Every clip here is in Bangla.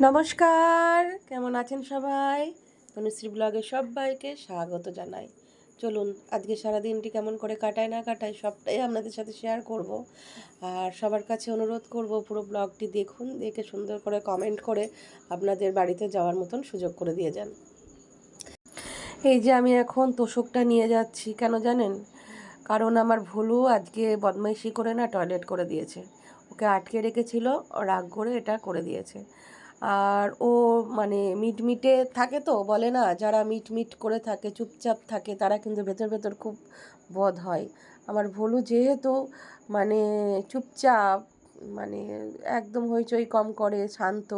নমস্কার, কেমন আছেন সবাই? তনুশ্রী ব্লগে সবাইকে স্বাগত জানাই। চলুন, আজকে সারা দিনটি কেমন করে কাটায় না কাটায় সবটাই আপনাদের সাথে শেয়ার করব। আর সবার কাছে অনুরোধ করব, পুরো ব্লগটি দেখুন, দেখে সুন্দর করে কমেন্ট করে আপনাদের বাড়িতে যাওয়ার মতন সুযোগ করে দিয়ে যান। এই যে আমি এখন তোষকটা নিয়ে যাচ্ছি, কেন জানেন? কারণ আমার ভুলু আজকে বদমাইশি করে না টয়লেট করে দিয়েছে। ওকে আটকে রেখেছিল রাগ করে এটা করে দিয়েছে। আর ও মানে মিটমিটে থাকে তো, বলে না, যারা মিটমিট করে থাকে, চুপচাপ থাকে, তারা কিন্তু ভেতর ভেতর খুব বধ হয়। আমার ভুলু যেহেতু মানে চুপচাপ মানে একদম হইচই কম করে, শান্ত,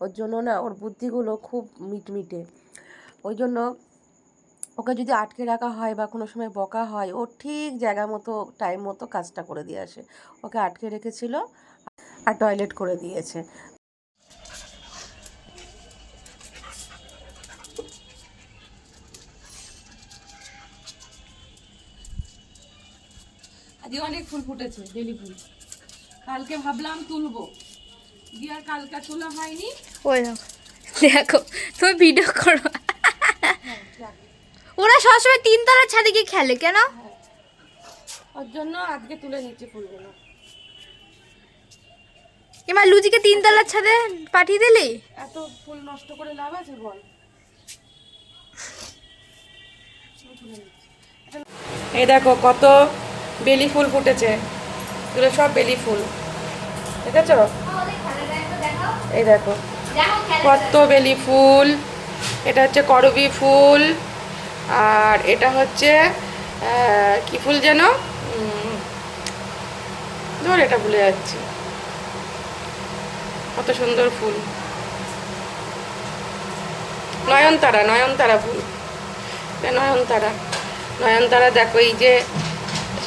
ওর জন্য না ওর বুদ্ধিগুলো খুব মিটমিটে। ওই জন্য ওকে যদি আটকে রাখা হয় বা কোনো সময় বকা হয়, ও ঠিক জায়গা মতো টাইম মতো কাজটা করে দিয়ে আসে। ওকে আটকে রেখেছিল আর টয়লেট করে দিয়েছে। আজকে অনেক ফুল ফুটেছে বেলি ফুল। কালকে ভাবলাম তুলবো। দিয়ে আর কালকে তোলা হয়নি। ওই দেখো দেখো তুমি ভিডিও করো। ওরা সবসময় তিনতলার ছাদে গিয়ে খেলে কেন? ওর জন্য আজকে তুলে নিচ্ছে ফুলগুলো। এবার লুচিকে তিনতলার ছাদে পাঠিয়ে দিলি? এত ফুল নষ্ট করে লাভ আছে বল। এই দেখো কত বেলি ফুল ফুটেছে। এগুলো সব বেলি ফুল। ঠিক আছে এই দেখো। কত বেলি ফুল। এটা হচ্ছে করবি ফুল। আর এটা হচ্ছে কি ফুল যেন? ধর এটা ভুলে যাচ্ছি। কত সুন্দর ফুল। নয়নতারা নয়নতারা ফুল। নয়নতারা। নয়নতারা, দেখো এই যে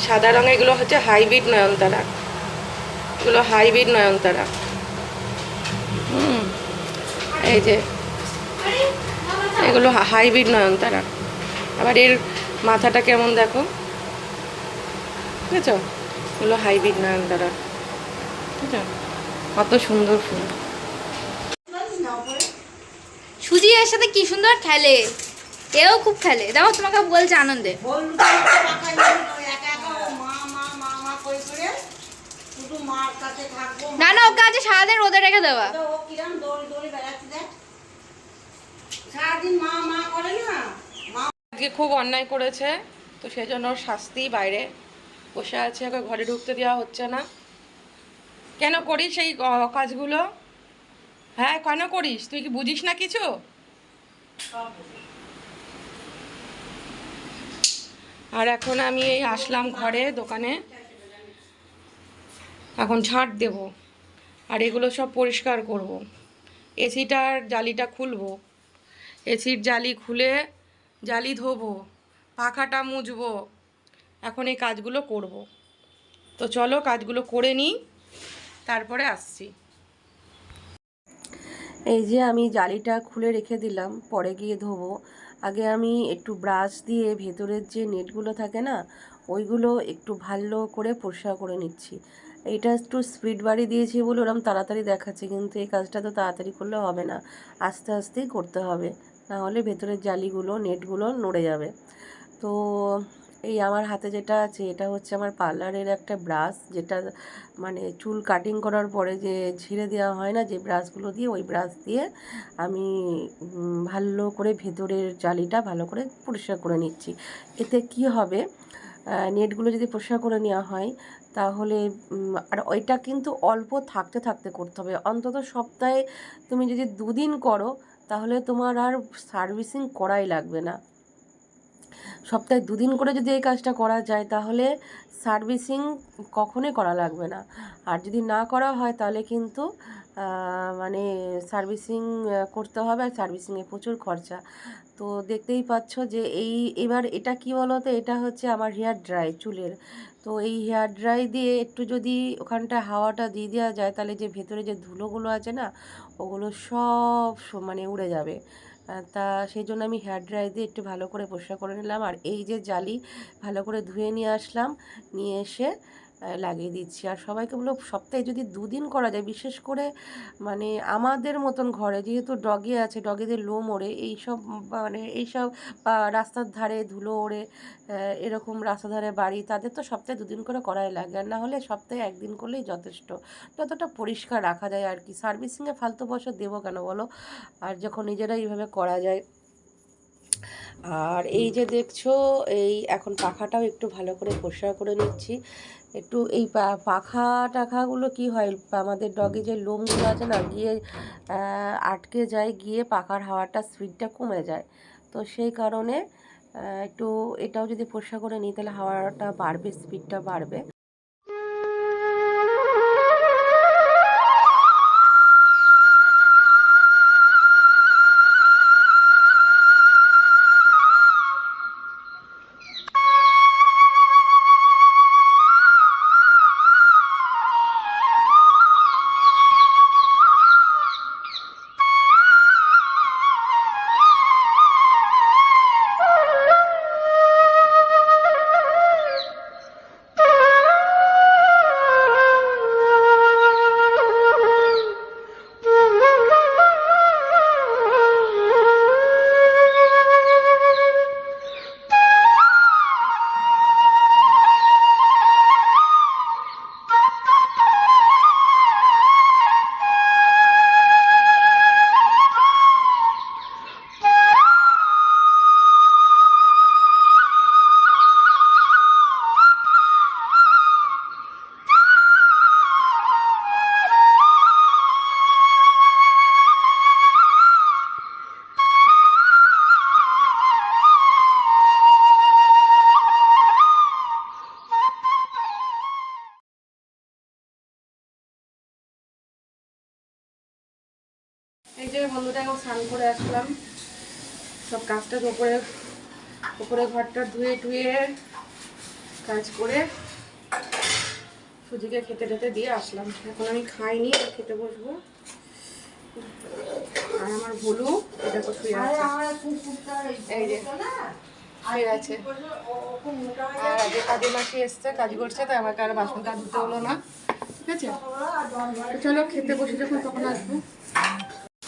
সাদা রঙের এগুলো হচ্ছে হাইব্রিড নয়নতারা এগুলো হাইব্রিড নয়নতারা হুম এই যে এগুলো হাইব্রিড নয়নতারা আবার এর মাথাটা কেমন দেখো ঠিক আছে এগুলো হাইব্রিড নয়নতারা ঠিক আছে কত সুন্দর ফুল সুজি এর সাথে কি সুন্দর খেলে এও খুব খেলে দেখো তোমাকে বলছে আনন্দে না না ওকে আজ সারাদিন রোদে রেখে দেওয়া সারাদিন মা মা করে না? আজকে খুব অন্যায় করেছে তো সেই জন্য ওর শাস্তি বাইরে। বসে আছে ওকে ঘরে ঢুকতে দেওয়া হচ্ছে না। কেন করিস সেই ক- কাজগুলো? হ্যাঁ কেন করিস? তুই কি বুঝিস না কিছু? আর এখন আমি এই আসলাম ঘরে দোকানে। এখন ঝাঁট দেব। আর এগুলো সব পরিষ্কার করব। এসিটার জালিটা খুলবো। এসির জালি খুলে জালি ধোবো, পাখাটা মুছবো। এখন এই কাজগুলো করব। তো চলো কাজগুলো করে নিই, তারপরে আসছি। এই যে আমি জালিটা খুলে রেখে দিলাম, পরে গিয়ে ধোবো। আগে আমি একটু ব্রাশ দিয়ে ভেতরের যে নেটগুলো থাকে না, ওইগুলো একটু ভালো করে পরিষ্কার করে নিচ্ছি। এটা একটু স্পিড বাড়ি দিয়েছি বলে ওরম তাড়াতাড়ি দেখাচ্ছে, কিন্তু এই কাজটা তো তাড়াতাড়ি করলে হবে না। আস্তে আস্তেই করতে হবে নাহলে ভেতরের জালিগুলো, নেটগুলো নড়ে যাবে। তো এই আমার হাতে যেটা আছে, এটা হচ্ছে আমার পার্লারের একটা ব্রাশ, যেটা মানে চুল কাটিং করার পরে যে ঝিরে দেওয়া হয় না, যে ব্রাশগুলো দিয়ে ওই ব্রাশ দিয়ে আমি ভালো করে ভেতরের জালিটা ভালো করে পরিষ্কার করে নিচ্ছি। এতে কি হবে নেটগুলো যদি পরিষ্কার করে নেওয়া হয়, তাহলে আর ওইটা কিন্তু অল্প থাকতে থাকতে করতে হবে। অন্তত সপ্তাহে তুমি যদি দুদিন করো, তাহলে তোমার আর সার্ভিসিং করাই লাগবে না। সপ্তাহে দুদিন করে যদি এই কাজটা করা যায়, তাহলে সার্ভিসিং কখনোই করা লাগবে না। আর যদি না করা হয়, তাহলে কিন্তু মানে সার্ভিসিং করতে হবে আর সার্ভিসিংয়ে প্রচুর খরচা। তো দেখতেই পাচ্ছ যে এই, এবার এটা কি বলো তো এটা হচ্ছে আমার হেয়ার ড্রাই চুলের। তো এই হেয়ার ড্রাই দিয়ে একটু যদি ওখানটা হাওয়াটা দিয়ে দেওয়া যায়, তাহলে যে ভেতরে যে ধুলোগুলো আছে না, ওগুলো সব মানে উড়ে যাবে। তা সেই জন্য আমি হেয়ার ড্রাই দিয়ে একটু ভালো করে পরিষ্কার করে নিলাম। আর এই যে জালি, ভালো করে ধুয়ে নিয়ে আসলাম। নিয়ে এসে লাগিয়ে দিচ্ছি। আর সবাইকে বলব, সপ্তাহে যদি দুদিন করা যায়, বিশেষ করে মানে আমাদের মতন ঘরে, যেহেতু ডগি আছে ডগিদের লোম ওড়ে, এইসব মানে এইসব রাস্তার ধারে ধুলো ওড়ে এরকম রাস্তার ধারে বাড়ি, তাদের তো সপ্তাহে দুদিন করে করাই লাগে। আর না হলে সপ্তাহে একদিন করলেই যথেষ্ট। যতটা পরিষ্কার রাখা যায় আর কি। সার্ভিসিংয়ে ফালতু পয়সা দেবো কেন বলো? আর যখন নিজেরা এইভাবে করা যায়। আর এই যে দেখছ, এই এখন পাখাটাও একটু ভালো করে পরিষ্কার করে নিচ্ছি। একটু এই পা- পাখা টাখাগুলো কি হয়? আমাদের ডগে যে লোমগুলো আছে না গিয়ে আটকে যায় গিয়ে পাখার হাওয়াটা স্পিডটা কমে যায়। তো সেই কারণে একটু এটাও যদি পরিষ্কার করে নিই তাহলে হাওয়াটা বাড়বে স্পিডটা বাড়বে। উপরে উপরে ঘরটা ধুয়ে টুয়ে কাজ করে সুজিকে খেতে টেতে দিয়ে আসলাম। এখন আমি খাইনি খেতে বসবো। আর আমার ভুলু এটা তো শুয়ে আছে। এই যে শুয়ে আছে। আর আজকে কাজে মাসি এসছে কাজ করছে তাই আমাকে আর বাসন কাজ ধুতে হলো না। ঠিক আছে? চলো খেতে বসে যখন তখন আসব।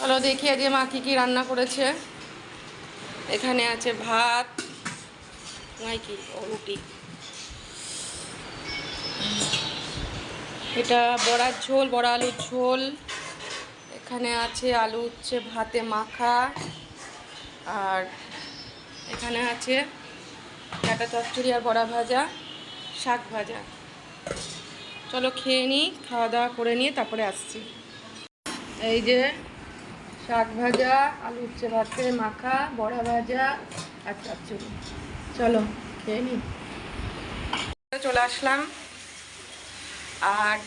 চলো দেখি আজকে মা কী কী রান্না করেছে। এখানে আছে ভাত কি রুটি। এটা বড়ার ঝোল, বড়া আলুর ঝোল। এখানে আছে আলু হচ্ছে ভাতে মাখা। আর এখানে আছে ডাটা চচ্চড়ি আর বড়া ভাজা, শাক ভাজা। চলো খেয়ে নিই খাওয়া দাওয়া করে নিয়ে তারপরে আসছি। এই যে শাক ভাজা, আলু উচ্ছে ভাতে, মাখা, বড়া ভাজা আর চচ্চড়ি চলো, খেয়ে নি। চলে আসলাম। আর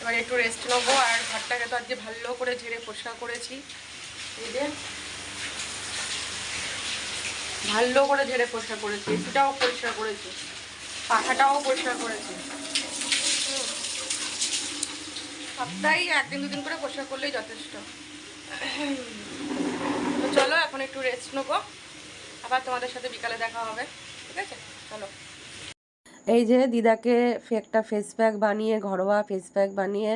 এবার একটু রেস্ট নেব, আর ঘরটাকে তো আজকে ভালো করে ঝেড়ে পরিষ্কার করেছি। ভালো করে ঝেড়ে পরিষ্কার করেছি, এসিটাও পরিষ্কার করেছি, পাখাটাও পরিষ্কার করেছি। সপ্তাহে একদিন দুদিন করে পরিষ্কার করলেই যথেষ্ট। তো চলো এখন একটু রেস্ট নেব। আবার তোমাদের সাথে বিকালে দেখা হবে ঠিক আছে? চলো। এই যে দিদাকে একটা ফেস প্যাক বানিয়ে ঘরোয়া ফেস প্যাক বানিয়ে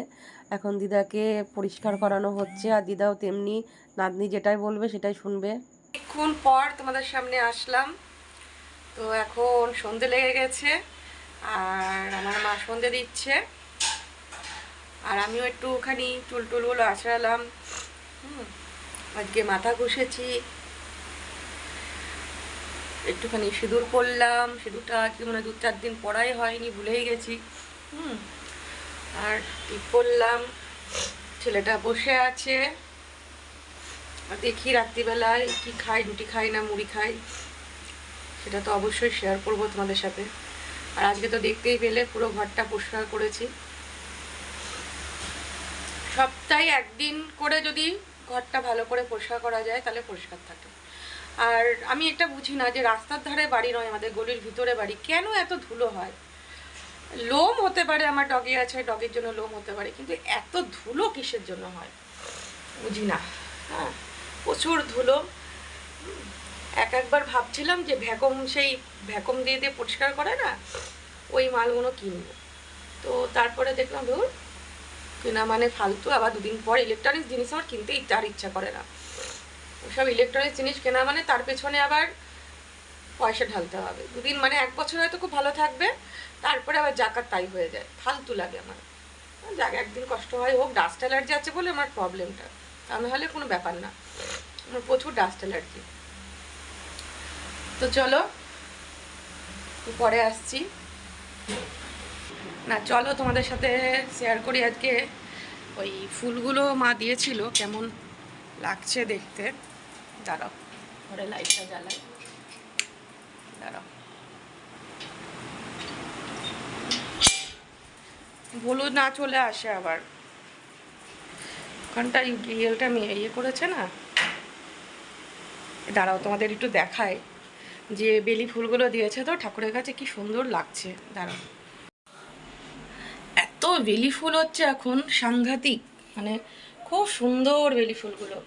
এখন দিদাকে পরিষ্কার করানো হচ্ছে। আর দিদাও তেমনি নাতনি যেটাই বলবে সেটাই শুনবে। অনেকক্ষণ পর তোমাদের সামনে আসলাম। তো এখন সন্ধে লেগে গেছে আর আমার মা সন্ধে দিচ্ছে। আর আমিও একটুখানি চুল টুলগুলো আছড়ালাম। আজকে মাথা ঘষেছি। একটুখানি সিঁদুর করলাম সিঁদুরটা কি মানে দু চার দিন পরাই হয়নি, ভুলেই গেছি। হুম। আর টিপ করলাম? ছেলেটা বসে আছে। আর দেখি রাত্রিবেলায় কি খাই, রুটি খাই না মুড়ি খাই, সেটা তো অবশ্যই শেয়ার করব তোমাদের সাথে। আর আজকে তো দেখতেই পেলে পুরো ঘরটা পরিষ্কার করেছি। সপ্তাহে একদিন করে যদি ঘরটা ভালো করে পরিষ্কার করা যায়, তাহলে পরিষ্কার থাকে। আর আমি এটা বুঝি না যে রাস্তার ধারে বাড়ি নয়, আমাদের গলির ভিতরে বাড়ি। কেন এত ধুলো হয়? লোম হতে পারে, আমার ডগি আছে ডগের জন্য লোম হতে পারে, কিন্তু এত ধুলো কিসের জন্য হয়? বুঝি না। হ্যাঁ প্রচুর ধুলো। এক একবার ভাবছিলাম যে ভ্যাকুম, সেই ভ্যাকুম দিয়ে দিয়ে পরিষ্কার করে না, ওই মালগুলো কিনবো। তো তারপরে দেখলাম, ধর কেনা মানে ফালতু, আবার দুদিন পর ইলেকট্রনিক্স জিনিস আমার কিনতে আর ইচ্ছা করে না। ওসব ইলেকট্রনিক্স জিনিস কেনা মানে তার পেছনে আবার পয়সা ঢালতে হবে। দুদিন মানে এক বছর হয়তো খুব ভালো থাকবে, তারপরে আবার জাকাত তাই হয়ে যায়। ফালতু লাগে আমার। যাক, একদিন কষ্ট হয় হোক ডাস্ট অ্যালার্জি আছে বলে আমার প্রবলেমটা তা নাহলে কোনো ব্যাপার না। আমার প্রচুর ডাস্ট অ্যালার্জি তো চলো, পরে আসছি। না, চলো তোমাদের সাথে শেয়ার করি আজকে ওই ফুলগুলো মা দিয়েছিল, কেমন লাগছে দেখতে। দাঁড়াও, ঘরে লাইটটা জ্বালাই। দাঁড়াও। হলুদ না চলে আসে আবার। ওখানটা রিয়েলটা আমি ইয়ে করেছে না? দাঁড়াও, তোমাদের একটু দেখায় যে বেলি ফুলগুলো দিয়েছে তো, ঠাকুরের কাছে কি সুন্দর লাগছে। দাঁড়াও। বেলি ফুল হচ্ছে এখন সাংঘাতিক। মানে খুব সুন্দর বেলি ফুলগুলো।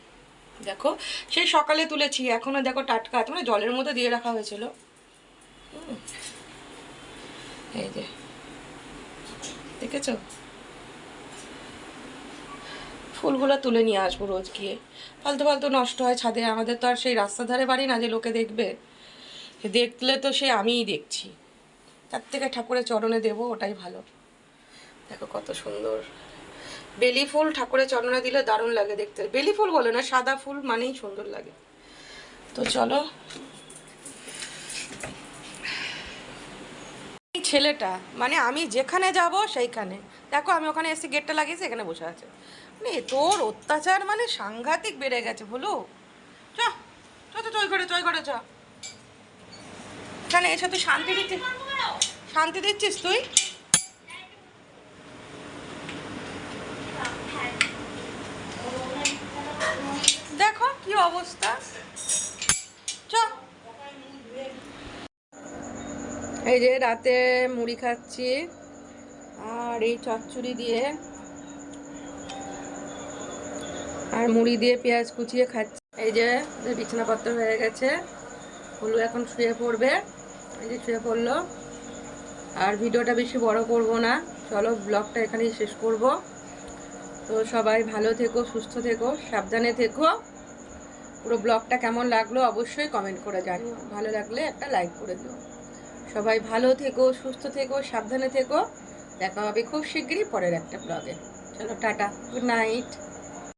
দেখো, সেই সকালে তুলেছি, এখনও দেখো টাটকা মানে জলের মধ্যে দিয়ে রাখা হয়েছিল। এই যে। দেখেছ? ফুলগুলো তুলে নিয়ে আসব রোজ গিয়ে। ফালতু ফালতু নষ্ট হয় ছাদে, আমাদের তো আর সেই রাস্তার ধারে বাড়ি না যে লোকে দেখবে। দেখলে তো সে আমিই দেখছি। তার থেকে ঠাকুরের চরণে দেবো, ওটাই ভালো। দেখো কত সুন্দর। বেলি ফুল ঠাকুরের চরণে দিলে দারুণ লাগে দেখতে। বেলি ফুল বলে না, সাদা ফুল মানেই সুন্দর লাগে। তো চলো। ছেলেটা মানে আমি যেখানে যাব সেইখানে। দেখো আমি ওখানে এসে গেটটা লাগিয়েছি, এখানে বসে আছে। মানে তোর অত্যাচার মানে সাংঘাতিক বেড়ে গেছে বলো চ চ চই করে চই করে চ এখানে এসে তুই শান্তি দিচ্ছিস শান্তি দিচ্ছিস তুই দেখো কি অবস্থা? এই যে রাতে মুড়ি খাচ্ছি আর এই চচ্চড়ি দিয়ে আর মুড়ি দিয়ে পেঁয়াজ কুচিয়ে খাচ্ছি। এই যে বিছানাপত্র হয়ে গেছে। হলু এখন শুয়ে পড়বে। এই যে শুয়ে পড়ল। আর ভিডিওটা বেশি বড় করব না। চলো ব্লগটা এখানেই শেষ করব। তো সবাই ভালো থেকো, সুস্থ থেকো, সাবধানে থেকো। পুরো ব্লগটা কেমন লাগল অবশ্যই কমেন্ট করে জানিও। ভালো লাগলে একটা লাইক করে দিও। সবাই ভালো থেকো, সুস্থ থেকো, সাবধানে থেকো। দেখা হবে খুব শিগগিরই পরের একটা ব্লগে চলো টাটা গুড নাইট